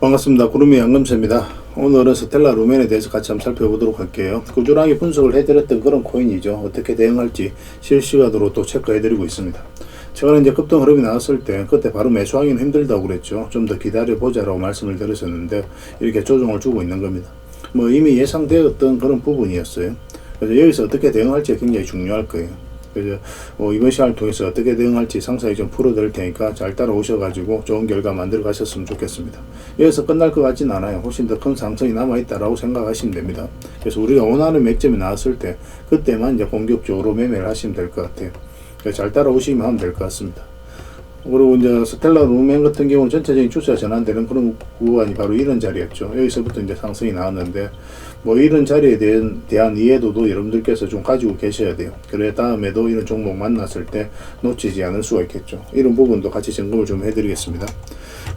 반갑습니다. 구름이 양금세입니다. 오늘은 스텔라 루멘에 대해서 같이 한번 살펴보도록 할게요. 꾸준하게 분석을 해드렸던 그런 코인이죠. 어떻게 대응할지 실시간으로 또 체크해드리고 있습니다. 최근에 이제 급등 흐름이 나왔을 때 그때 바로 매수하기는 힘들다고 그랬죠. 좀 더 기다려보자라고 말씀을 드렸었는데 이렇게 조정을 주고 있는 겁니다. 뭐 이미 예상되었던 그런 부분이었어요. 그래서 여기서 어떻게 대응할지 굉장히 중요할 거예요. 그래서 어, 이번 시간을 통해서 어떻게 대응할지 상세히 좀 풀어드릴 테니까 잘 따라오셔가지고 좋은 결과 만들어 가셨으면 좋겠습니다. 여기서 끝날 것 같진 않아요. 훨씬 더 큰 상승이 남아있다라고 생각하시면 됩니다. 그래서 우리가 원하는 맥점이 나왔을 때 그때만 이제 공격적으로 매매를 하시면 될 것 같아요. 잘 따라오시면 하면 될 것 같습니다. 그리고 이제 스텔라 루멘 같은 경우는 전체적인 추세가 전환되는 그런 구간이 바로 이런 자리였죠. 여기서부터 이제 상승이 나왔는데 뭐 이런 자리에 대한, 대한 이해도도 여러분들께서 좀 가지고 계셔야 돼요. 그래 다음에도 이런 종목 만났을 때 놓치지 않을 수가 있겠죠. 이런 부분도 같이 점검을 좀 해드리겠습니다.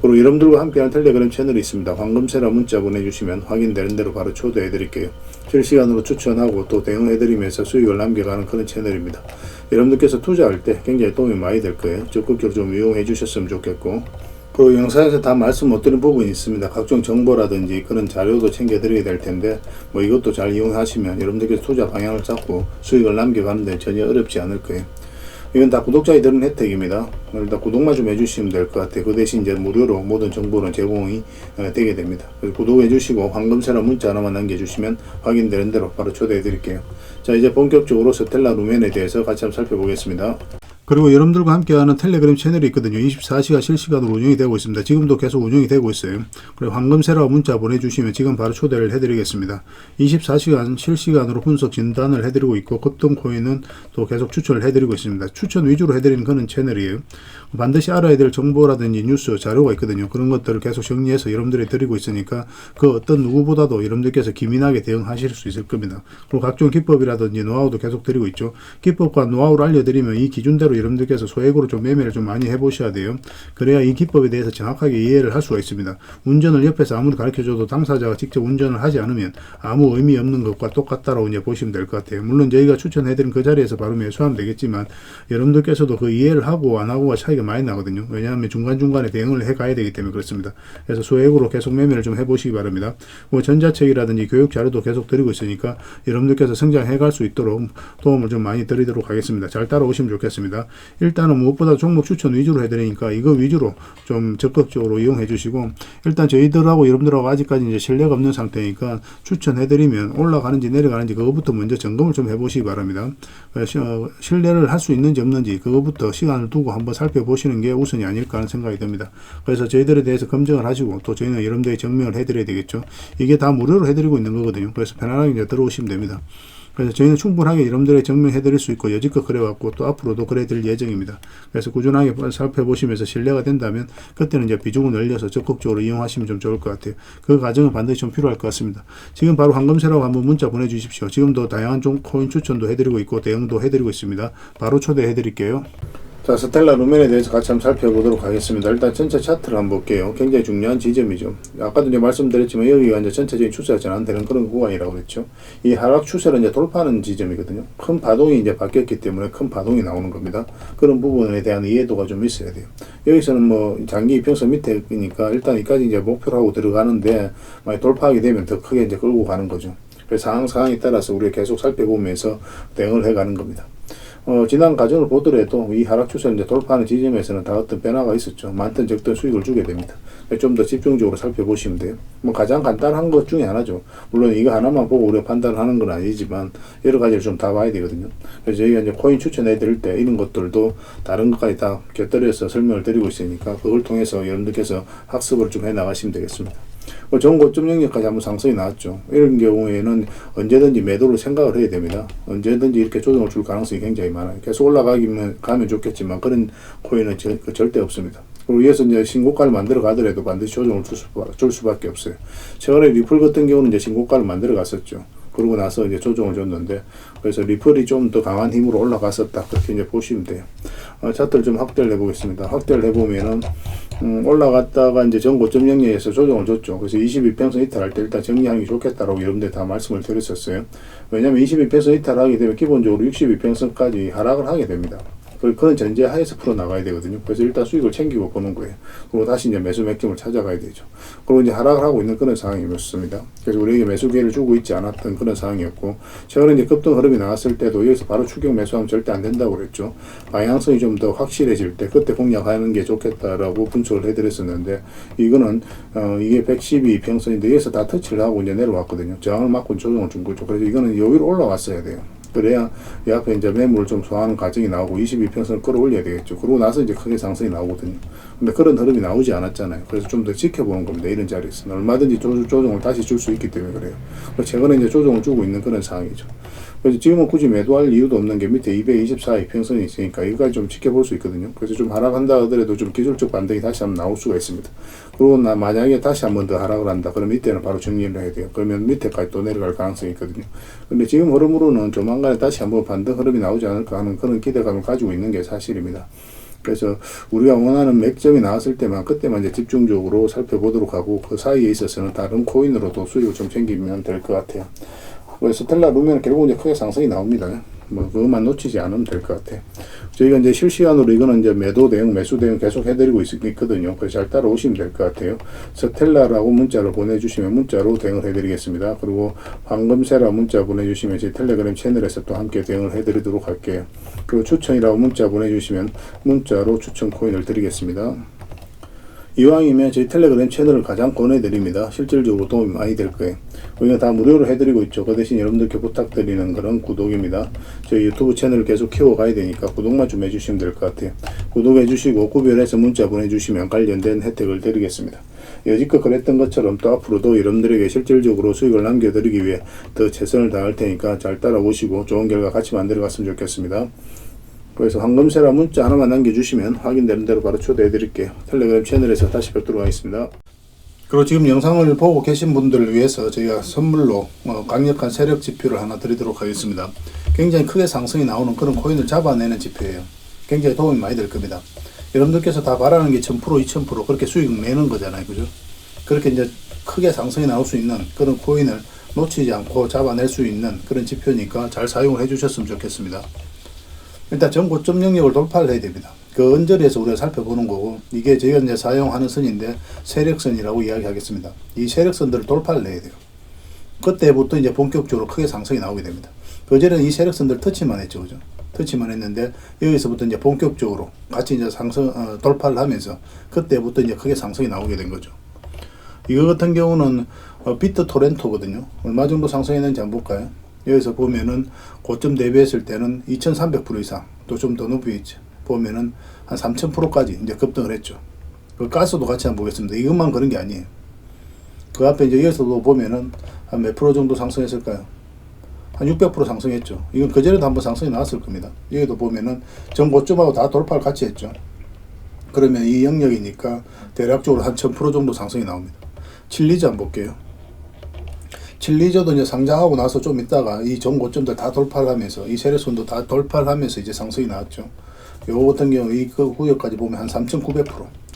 그리고 여러분들과 함께하는 텔레그램 채널이 있습니다. 황금세라 문자 보내주시면 확인되는 대로 바로 초대해드릴게요. 실시간으로 추천하고 또 대응해드리면서 수익을 남겨가는 그런 채널입니다. 여러분들께서 투자할 때 굉장히 도움이 많이 될 거예요. 적극적으로 좀 이용해 주셨으면 좋겠고 그리고 영상에서 다 말씀 못 드린 부분이 있습니다. 각종 정보라든지 그런 자료도 챙겨드려야 될 텐데 뭐 이것도 잘 이용하시면 여러분들께서 투자 방향을 잡고 수익을 남겨가는데 전혀 어렵지 않을 거예요. 이건 다 구독자에 드는 혜택입니다. 일단 구독만 좀 해주시면 될 것 같아요. 그 대신 이제 무료로 모든 정보는 제공이 어, 되게 됩니다. 그래서 구독해 주시고 황금세라 문자 하나만 남겨주시면 확인되는 대로 바로 초대해 드릴게요. 자 이제 본격적으로 스텔라 루멘에 대해서 같이 한번 살펴보겠습니다. 그리고 여러분들과 함께하는 텔레그램 채널이 있거든요. 24시간 실시간으로 운영이 되고 있습니다. 지금도 계속 운영이 되고 있어요. 그리고 황금세라고 문자 보내주시면 지금 바로 초대를 해드리겠습니다. 24시간 실시간으로 분석 진단을 해드리고 있고 급등 코인은 또 계속 추천을 해드리고 있습니다. 추천 위주로 해드리는 그런 채널이에요. 반드시 알아야 될 정보라든지 뉴스 자료가 있거든요. 그런 것들을 계속 정리해서 여러분들이 드리고 있으니까 그 어떤 누구보다도 여러분들께서 기민하게 대응하실 수 있을 겁니다. 그리고 각종 기법이라든지 노하우도 계속 드리고 있죠. 기법과 노하우를 알려드리면 이 기준대로 여러분들께서 소액으로 좀 매매를 좀 많이 해보셔야 돼요. 그래야 이 기법에 대해서 정확하게 이해를 할 수가 있습니다. 운전을 옆에서 아무리 가르쳐줘도 당사자가 직접 운전을 하지 않으면 아무 의미 없는 것과 똑같다라고 이제 보시면 될 것 같아요. 물론 저희가 추천해드린 그 자리에서 바로 매수하면 되겠지만 여러분들께서도 그 이해를 하고 안 하고가 차이가 많이 나거든요. 왜냐하면 중간중간에 대응을 해 가야 되기 때문에 그렇습니다. 그래서 소액으로 계속 매매를 좀 해보시기 바랍니다. 뭐 전자책이라든지 교육 자료도 계속 드리고 있으니까 여러분들께서 성장해 갈 수 있도록 도움을 좀 많이 드리도록 하겠습니다. 잘 따라오시면 좋겠습니다. 일단은 무엇보다 종목 추천 위주로 해드리니까 이거 위주로 좀 적극적으로 이용해 주시고 일단 저희들하고 여러분들하고 아직까지 이제 신뢰가 없는 상태니까 추천해드리면 올라가는지 내려가는지 그거부터 먼저 점검을 좀 해보시기 바랍니다. 그래서 신뢰를 할 수 있는지 없는지 그거부터 시간을 두고 한번 살펴보시는 게 우선이 아닐까 하는 생각이 듭니다. 그래서 저희들에 대해서 검증을 하시고 또 저희는 여러분들의 증명을 해드려야 되겠죠. 이게 다 무료로 해드리고 있는 거거든요. 그래서 편안하게 이제 들어오시면 됩니다. 그래서 저희는 충분하게 여러분들의 증명해 드릴 수 있고 여지껏 그래왔고 또 앞으로도 그래 드릴 예정입니다. 그래서 꾸준하게 살펴보시면서 신뢰가 된다면 그때는 이제 비중을 늘려서 적극적으로 이용하시면 좀 좋을 것 같아요. 그 과정은 반드시 좀 필요할 것 같습니다. 지금 바로 황금세라고 한번 문자 보내주십시오. 지금도 다양한 종 코인 추천도 해드리고 있고 대응도 해드리고 있습니다. 바로 초대해 드릴게요. 자, 스텔라 루멘에 대해서 같이 한번 살펴보도록 하겠습니다. 일단 전체 차트를 한번 볼게요. 굉장히 중요한 지점이죠. 아까도 이제 말씀드렸지만 여기가 이제 전체적인 추세가 전환되는 그런 구간이라고 그랬죠. 이 하락 추세를 이제 돌파하는 지점이거든요. 큰 파동이 이제 바뀌었기 때문에 큰 파동이 나오는 겁니다. 그런 부분에 대한 이해도가 좀 있어야 돼요. 여기서는 뭐 장기 이평선 밑에니까 일단 여기까지 이제 목표로 하고 들어가는데 만약 돌파하게 되면 더 크게 이제 끌고 가는 거죠. 그래서 상황 상황에 따라서 우리가 계속 살펴보면서 대응을 해가는 겁니다. 어, 지난 과정을 보더라도 이 하락 이제 돌파하는 지점에서는 다 어떤 변화가 있었죠. 많든 적든 수익을 주게 됩니다. 좀 더 집중적으로 살펴보시면 돼요. 뭐 가장 간단한 것 중에 하나죠. 물론 이거 하나만 보고 우리가 판단하는 건 아니지만 여러 가지를 좀 다 봐야 되거든요. 그래서 저희가 이제 코인 추천해 드릴 때 이런 것들도 다른 것까지 다 곁들여서 설명을 드리고 있으니까 그걸 통해서 여러분들께서 학습을 좀 해 나가시면 되겠습니다. 뭐 좋은 고점 영역까지 한번 상승이 나왔죠. 이런 경우에는 언제든지 매도를 생각을 해야 됩니다. 언제든지 이렇게 조정을 줄 가능성이 굉장히 많아요. 계속 올라가기면 가면 좋겠지만 그런 코인은 절, 절대 없습니다. 그리고 위에서 이제 신고가를 만들어 가더라도 반드시 조정을 줄, 수, 줄 수밖에 없어요. 최근에 리플 같은 경우는 이제 신고가를 만들어 갔었죠. 그러고 나서 이제 조정을 줬는데 그래서 리플이 좀 더 강한 힘으로 올라갔었다 그렇게 이제 보시면 돼요. 어, 차트를 좀 확대를 해보겠습니다. 확대를 해보면은 음, 올라갔다가 이제 전 고점 영역에서 조정을 줬죠. 그래서 22평선 이탈할 때 일단 정리하는 게 좋겠다라고 여러분들 다 말씀을 드렸었어요. 왜냐하면 22평선 이탈하게 되면 기본적으로 62평선까지 하락을 하게 됩니다. 그- 그런 전제하에서 풀어 나가야 되거든요. 그래서 일단 수익을 챙기고 보는 거예요. 그리고 다시 이제 매수 맥점을 찾아가야 되죠. 그리고 이제 하락을 하고 있는 그런 상황이었습니다. 그래서 우리에게 매수 기회를 주고 있지 않았던 그런 상황이었고 최근에 이제 급등 흐름이 나왔을 때도 여기서 바로 추격 매수하면 절대 안 된다고 그랬죠. 방향성이 좀 더 확실해질 때 그때 공략하는 게 좋겠다라고 분석을 해드렸었는데 이거는 어 이게 112 평선인데 여기서 다 터치를 하고 이제 내려왔거든요. 저항을 맞고 조정을 준 거죠. 그래서 이거는 여기로 올라왔어야 돼요. 그래야 이 앞에 이제 매물을 좀 소화하는 과정이 나오고 22평선을 끌어올려야 되겠죠. 그러고 나서 이제 크게 상승이 나오거든요. 근데 그런 흐름이 나오지 않았잖아요. 그래서 좀 더 지켜보는 겁니다. 이런 자리에서. 얼마든지 조, 조정을 다시 줄 수 있기 때문에 그래요. 최근에 이제 조정을 주고 있는 그런 상황이죠. 그래서 지금은 굳이 매도할 이유도 없는 게 밑에 224 이평선이 있으니까 이거까지 좀 지켜볼 수 있거든요. 그래서 좀 하락한다 하더라도 좀 기술적 반등이 다시 한번 나올 수가 있습니다. 그리고 나 만약에 다시 한번 더 하락을 한다. 그럼 이때는 바로 정리를 해야 돼요. 그러면 밑에까지 또 내려갈 가능성이 있거든요. 근데 지금 흐름으로는 조만간에 다시 한번 반등 흐름이 나오지 않을까 하는 그런 기대감을 가지고 있는 게 사실입니다. 그래서 우리가 원하는 맥점이 나왔을 때만 그때만 이제 집중적으로 살펴보도록 하고 그 사이에 있어서는 다른 코인으로도 수익을 좀 챙기면 될 것 같아요. 그래서 스텔라 루면 결국 이제 크게 상승이 나옵니다. 뭐 그것만 놓치지 않으면 될 것 같아요. 저희가 이제 실시간으로 이거는 이제 매도 대응, 매수 대응 계속 해드리고 있, 있거든요. 그래서 잘 따라오시면 될 것 같아요. 스텔라라고 문자를 보내주시면 문자로 대응을 해드리겠습니다. 그리고 황금세라 문자 보내주시면 제 텔레그램 채널에서 또 함께 대응을 해드리도록 할게요. 그리고 추천이라고 문자 보내주시면 문자로 추천 코인을 드리겠습니다. 이왕이면 저희 텔레그램 채널을 가장 권해드립니다. 실질적으로 도움이 많이 될 거예요. 우리가 다 무료로 해드리고 있죠. 그 대신 여러분들께 부탁드리는 그런 구독입니다. 저희 유튜브 채널을 계속 키워가야 되니까 구독만 좀 해주시면 될 것 같아요. 구독해주시고 구별해서 문자 보내주시면 관련된 혜택을 드리겠습니다. 여지껏 그랬던 것처럼 또 앞으로도 여러분들에게 실질적으로 수익을 남겨드리기 위해 더 최선을 다할 테니까 잘 따라오시고 좋은 결과 같이 만들어 갔으면 좋겠습니다. 그래서 황금세라 문자 하나만 남겨주시면 확인되는 대로 바로 초대해 드릴게요. 텔레그램 채널에서 다시 뵙도록 하겠습니다. 그리고 지금 영상을 보고 계신 분들을 위해서 저희가 선물로 어, 강력한 세력 지표를 하나 드리도록 하겠습니다. 굉장히 크게 상승이 나오는 그런 코인을 잡아내는 지표예요. 굉장히 도움이 많이 될 겁니다. 여러분들께서 다 바라는 게 1000% 2000% 그렇게 수익 내는 거잖아요. 그죠? 그렇게 이제 크게 상승이 나올 수 있는 그런 코인을 놓치지 않고 잡아낼 수 있는 그런 지표니까 잘 사용을 해 주셨으면 좋겠습니다. 일단 전 고점 영역을 돌파를 해야 됩니다. 그 언저리에서 우리가 살펴보는 거고 이게 저희가 이제 사용하는 선인데 세력선이라고 이야기하겠습니다. 이 세력선들을 돌파를 해야 돼요. 그때부터 이제 본격적으로 크게 상승이 나오게 됩니다. 그전에는 이 세력선들 터치만 했죠, 그죠? 터치만 했는데 여기서부터 이제 본격적으로 같이 이제 상승 어, 돌파를 하면서 그때부터 이제 크게 상승이 나오게 된 거죠. 이거 같은 경우는 어, 비트 토렌토거든요. 얼마 정도 상승했는지 한번 볼까요? 여기서 보면은 고점 대비했을 때는 2,300% 이상 또 좀 더 높이 있죠. 보면은 한 3,000%까지 이제 급등을 했죠. 그 가스도 같이 한번 보겠습니다. 이것만 그런 게 아니에요. 그 앞에 이제 여기서도 보면은 한 몇 프로 정도 상승했을까요? 한 600% 상승했죠. 이건 그전에도 한번 상승이 나왔을 겁니다. 여기도 보면은 전 고점하고 다 돌파를 같이 했죠. 그러면 이 영역이니까 대략적으로 한 1000% 정도 상승이 나옵니다. 칠리즈 한번 볼게요. 칠리저도 이제 상장하고 나서 좀 있다가 이 전고점들 다 돌파를 하면서 이 세력선도 다 돌파를 하면서 이제 상승이 나왔죠. 요거 같은 경우 이그 구역까지 보면 한 3,900%,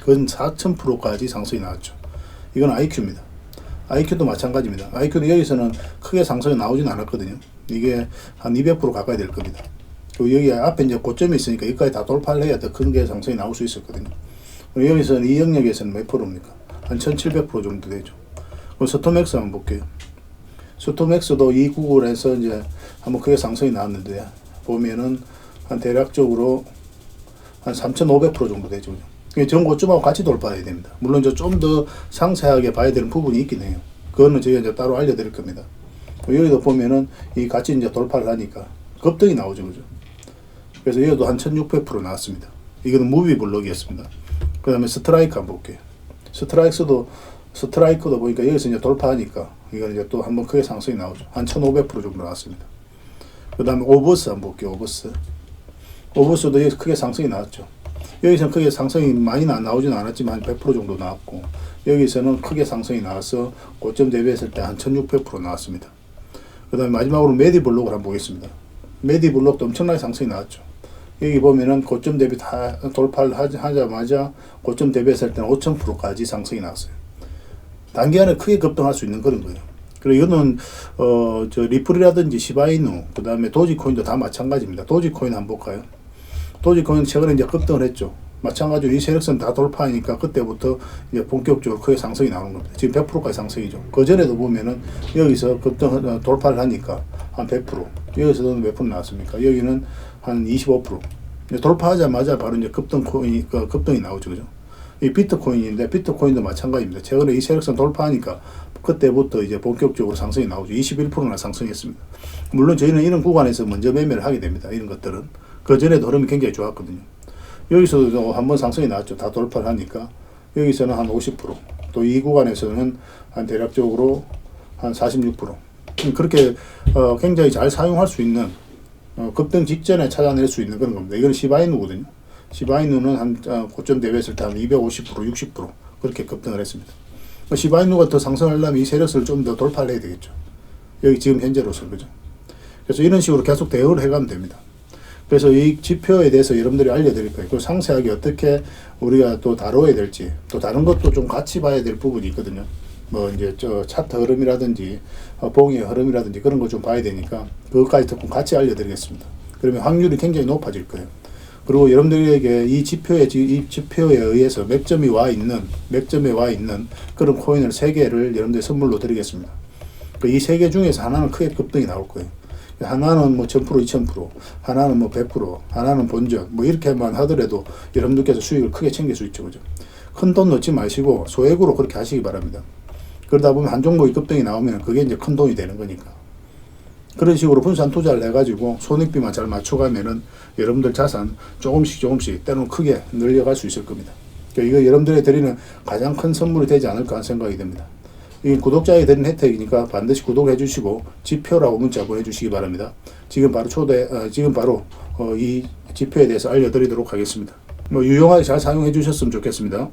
근 4,000%까지 상승이 나왔죠. 이건 IQ입니다. IQ도 마찬가지입니다. IQ는 여기서는 크게 상승이 나오진 않았거든요. 이게 한 200% 가까이 될 겁니다. 여기 앞에 이제 고점이 있으니까 여기까지 다 돌파를 해야 더 큰 게 상승이 나올 수 있었거든요. 여기서는 이 영역에서는 몇 프로입니까? 한 1700% 정도 되죠. 그럼 스톰맥스 한번 볼게요. 스톰맥스도 이 구글에서 이제 한번 크게 상승이 나왔는데 보면은 한 대략적으로 한 3,500% 정도 되죠. 그죠? 전 고점하고 같이 돌파해야 됩니다. 물론 좀더 상세하게 봐야 되는 부분이 있긴 해요. 그거는 저희가 이제 따로 알려드릴 겁니다. 여기도 보면은 이 같이 이제 돌파를 하니까 급등이 나오죠, 그죠? 그래서 여기도 한 1,600% 나왔습니다. 이거는 무비 블록이었습니다. 그 다음에 스트라이크 한번 볼게요. 스트라이크도 스트라이크도 보니까 여기서 이제 돌파하니까 이건 이제 또 한번 크게 상승이 나오죠. 한 1,500% 정도 나왔습니다. 그 다음에 오버스 한번 볼게요. 오버스. 오버스도 여기서 크게 상승이 나왔죠. 여기서는 크게 상승이 많이 나, 나오진 않았지만 100% 정도 나왔고 여기서는 크게 상승이 나와서 고점 대비했을 때 한 1600% 나왔습니다. 그 다음에 마지막으로 메디블록을 한번 보겠습니다. 메디블록도 엄청나게 상승이 나왔죠. 여기 보면은 고점 대비 다 돌파를 하자- 하자마자 고점 대비했을 때는 5000%까지 상승이 나왔어요. 단기간에 크게 급등할 수 있는 그런 거예요. 그리고 이거는 어 저 리플이라든지 시바이누 그다음에 도지코인도 다 마찬가지입니다. 도지코인 한번 볼까요? 도지코인 최근에 이제 급등을 했죠. 마찬가지로 이 세력선 다 돌파하니까 그때부터 이제 본격적으로 크게 상승이 나오는 겁니다. 지금 100%까지 상승이죠. 그 전에도 보면은 여기서 급등 어, 돌파를 하니까 한 100%, 여기서도 몇 프로 나왔습니까? 여기는 한 25%. 이제 돌파하자마자 바로 이제 급등 코인이 그 급등이 나오죠, 그죠? 이 비트코인인데 비트코인도 마찬가지입니다. 최근에 이 세력선 돌파하니까 그때부터 이제 본격적으로 상승이 나오죠. 21%나 상승했습니다. 물론 저희는 이런 구간에서 먼저 매매를 하게 됩니다. 이런 것들은 그 전에도 흐름이 굉장히 좋았거든요. 여기서도 한번 상승이 나왔죠. 다 돌파를 하니까 여기서는 한 50%, 또 이 구간에서는 한 대략적으로 한 46%. 그렇게 어, 굉장히 잘 사용할 수 있는 어, 급등 직전에 찾아낼 수 있는 그런 겁니다. 이건 시바이누거든요. 시바이누는 한 어, 고점 대비했을 때 한 250%, 60% 그렇게 급등을 했습니다. 뭐 시바이누가 더 상승하려면 이 세력을 좀 더 돌파를 해야 되겠죠. 여기 지금 현재로서 그죠. 그래서 이런 식으로 계속 대응을 해가면 됩니다. 그래서 이 지표에 대해서 여러분들이 알려드릴 거예요. 그 상세하게 어떻게 우리가 또 다뤄야 될지, 또 다른 것도 좀 같이 봐야 될 부분이 있거든요. 뭐 이제 저 차트 흐름이라든지 어, 봉의 흐름이라든지 그런 거 좀 봐야 되니까 그것까지 조금 같이 알려드리겠습니다. 그러면 확률이 굉장히 높아질 거예요. 그리고 여러분들에게 이 지표에 지- 이 지표에 의해서 맥점이 와 있는 맥점에 와 있는 그런 코인을 세 개를 여러분들 선물로 드리겠습니다. 그이세 개 중에서 하나는 크게 급등이 나올 거예요. 하나는 뭐 1000%, 2000%, 하나는 뭐 100%, 하나는 본전, 뭐 이렇게만 하더라도 여러분들께서 수익을 크게 챙길 수 있죠. 그죠? 큰 돈 넣지 마시고 소액으로 그렇게 하시기 바랍니다. 그러다 보면 한 종목이 급등이 나오면 그게 이제 큰 돈이 되는 거니까. 그런 식으로 분산 투자를 해가지고 손익비만 잘 맞춰가면은 여러분들 자산 조금씩 조금씩 때로는 크게 늘려갈 수 있을 겁니다. 그러니까 이거 여러분들이 드리는 가장 큰 선물이 되지 않을까 생각이 듭니다. 이 구독자에 드리는 혜택이니까 반드시 구독해 주시고 지표라고 문자 보내주시기 바랍니다. 지금 바로 초대, 어, 지금 바로 어, 이 지표에 대해서 알려드리도록 하겠습니다. 뭐 유용하게 잘 사용해 주셨으면 좋겠습니다.